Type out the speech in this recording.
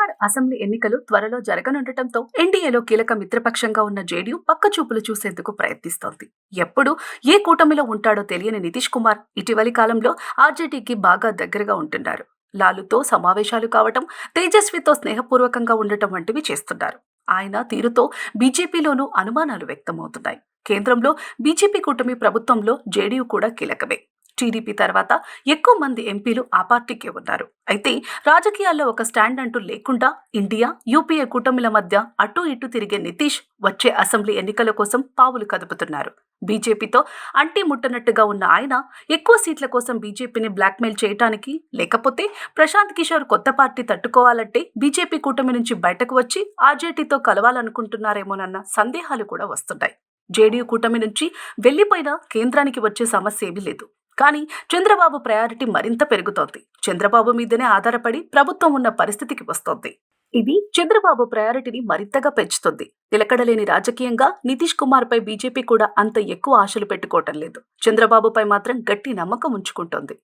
Bihar assembly ఎన్నికలు త్వరలో జరగనుండటంతో ఎన్డీఏలో కీలక మిత్రపక్షంగా ఉన్న జేడీయూ పక్క చూపులు చూసేందుకు ప్రయత్నిస్తోంది. ఎప్పుడు ఏ కూటమిలో ఉంటాడో తెలియని నితీష్ కుమార్ ఇటీవలి కాలంలో ఆర్జేడీకి బాగా దగ్గరగా ఉంటున్నారు. లాలుతో సమావేశాలు కావటం తేజస్వితో స్నేహపూర్వకంగా ఉండటం వంటివి చేస్తున్నారు. ఆయన తీరుతో బీజేపీలోనూ అనుమానాలు వ్యక్తమవుతున్నాయి. కేంద్రంలో బీజేపీ కూటమి ప్రభుత్వంలో జేడీయూ కూడా కీలకమే. టీడీపీ తర్వాత ఎక్కువ మంది ఎంపీలు ఆ పార్టీకే ఉన్నారు. అయితే రాజకీయాల్లో ఒక స్టాండ్ అంటూ లేకుండా ఇండియా యూపీఏ కూటమిల మధ్య అటు ఇటు తిరిగే నితీష్ వచ్చే అసెంబ్లీ ఎన్నికల కోసం పావులు కదుపుతున్నారు. బీజేపీతో అంటి ముట్టనట్టుగా ఉన్న ఆయన ఎక్కువ సీట్ల కోసం బీజేపీని బ్లాక్మెయిల్ చేయటానికి లేకపోతే ప్రశాంత్ కిషోర్ కొత్త పార్టీ తట్టుకోవాలంటే బీజేపీ కూటమి నుంచి బయటకు వచ్చి ఆర్జేటీతో కలవాలనుకుంటున్నారేమోనన్న సందేహాలు కూడా వస్తున్నాయి. జేడీయూ కూటమి నుంచి వెళ్ళిపోయినా కేంద్రానికి వచ్చే సమస్య ఏమీ లేదు. కానీ చంద్రబాబు ప్రయారిటీ మరింత పెరుగుతోంది. చంద్రబాబు మీదనే ఆధారపడి ప్రభుత్వం ఉన్న పరిస్థితికి వస్తోంది. ఇది చంద్రబాబు ప్రయారిటీని మరింతగా పెంచుతుంది. నిలకడలేని రాజకీయంగా నితీష్ కుమార్ పై బీజేపీ కూడా అంత ఎక్కువ ఆశలు పెట్టుకోవటం లేదు. చంద్రబాబుపై మాత్రం గట్టి నమ్మకం ఉంచుకుంటోంది.